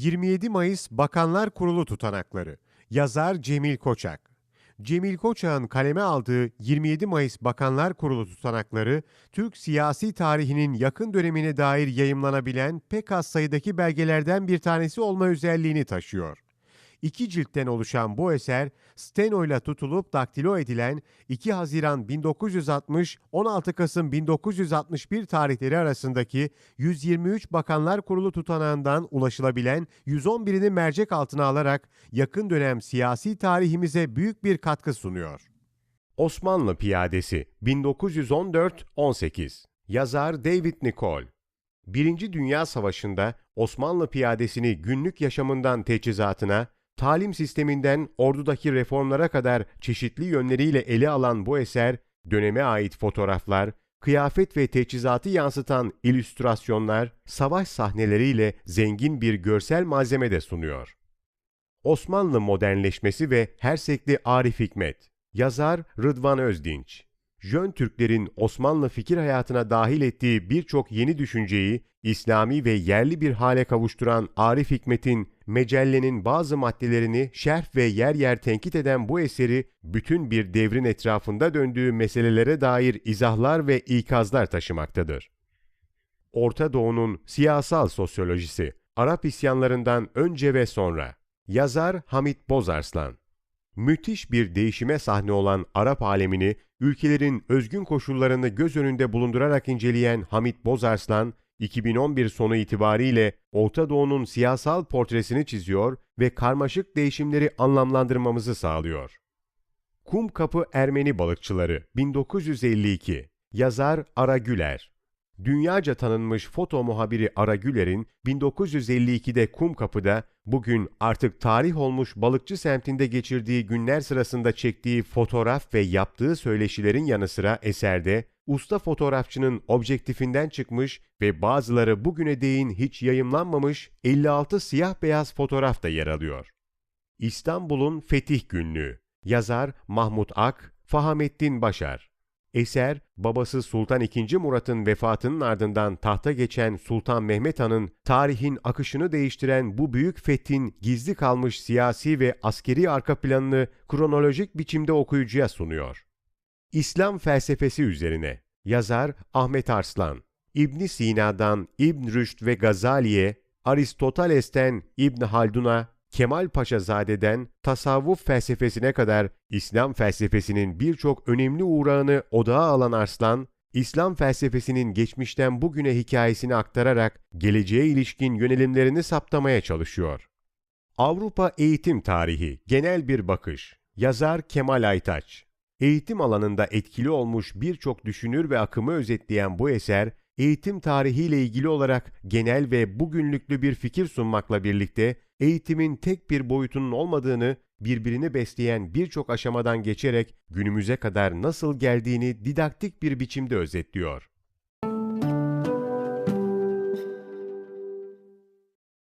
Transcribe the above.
27 Mayıs Bakanlar Kurulu tutanakları. Yazar Cemil Koçak. Cemil Koçak'ın kaleme aldığı 27 Mayıs Bakanlar Kurulu tutanakları, Türk siyasi tarihinin yakın dönemine dair yayımlanabilen pek az sayıdaki belgelerden bir tanesi olma özelliğini taşıyor. İki ciltten oluşan bu eser, steno ile tutulup daktilo edilen 2 Haziran 1960 16 Kasım 1961 tarihleri arasındaki 123 Bakanlar Kurulu tutanağından ulaşılabilen 111'ini mercek altına alarak yakın dönem siyasi tarihimize büyük bir katkı sunuyor. Osmanlı Piyadesi 1914-18 Yazar David Nicol Birinci Dünya Savaşı'nda Osmanlı piyadesini günlük yaşamından teçhizatına, talim sisteminden ordudaki reformlara kadar çeşitli yönleriyle ele alan bu eser, döneme ait fotoğraflar, kıyafet ve teçhizatı yansıtan illüstrasyonlar, savaş sahneleriyle zengin bir görsel malzeme de sunuyor. Osmanlı modernleşmesi ve Hersekli Arif Hikmet Yazar Rıdvan Özdinç Jön Türklerin Osmanlı fikir hayatına dahil ettiği birçok yeni düşünceyi İslami ve yerli bir hale kavuşturan Arif Hikmet'in Mecelle'nin bazı maddelerini şerh ve yer yer tenkit eden bu eseri bütün bir devrin etrafında döndüğü meselelere dair izahlar ve ikazlar taşımaktadır. Orta Doğu'nun siyasal sosyolojisi, Arap isyanlarından önce ve sonra. Yazar Hamit Bozarslan Müthiş bir değişime sahne olan Arap alemini, ülkelerin özgün koşullarını göz önünde bulundurarak inceleyen Hamit Bozarslan, 2011 sonu itibariyle Orta Doğu'nun siyasal portresini çiziyor ve karmaşık değişimleri anlamlandırmamızı sağlıyor. Kum Kapı Ermeni Balıkçıları 1952 Yazar Ara Güler Dünyaca tanınmış foto muhabiri Ara Güler'in 1952'de Kumkapı'da bugün artık tarih olmuş balıkçı semtinde geçirdiği günler sırasında çektiği fotoğraf ve yaptığı söyleşilerin yanı sıra eserde usta fotoğrafçının objektifinden çıkmış ve bazıları bugüne değin hiç yayımlanmamış 56 siyah beyaz fotoğraf da yer alıyor. İstanbul'un Fetih Günlüğü Yazar Mahmut Ak, Fahamettin Başar Eser, babası Sultan II. Murat'ın vefatının ardından tahta geçen Sultan Mehmet Han'ın tarihin akışını değiştiren bu büyük fethin gizli kalmış siyasi ve askeri arka planını kronolojik biçimde okuyucuya sunuyor. İslam felsefesi üzerine yazar Ahmet Arslan, İbn Sina'dan İbn Rüşd ve Gazali'ye, Aristoteles'ten İbn Haldun'a, Kemal Paşazade'den tasavvuf felsefesine kadar İslam felsefesinin birçok önemli uğrağını odağa alan Arslan, İslam felsefesinin geçmişten bugüne hikayesini aktararak geleceğe ilişkin yönelimlerini saptamaya çalışıyor. Avrupa Eğitim Tarihi Genel Bir Bakış Yazar Kemal Aytaç Eğitim alanında etkili olmuş birçok düşünür ve akımı özetleyen bu eser, eğitim tarihiyle ilgili olarak genel ve bugünlüklü bir fikir sunmakla birlikte eğitimin tek bir boyutunun olmadığını, birbirini besleyen birçok aşamadan geçerek günümüze kadar nasıl geldiğini didaktik bir biçimde özetliyor.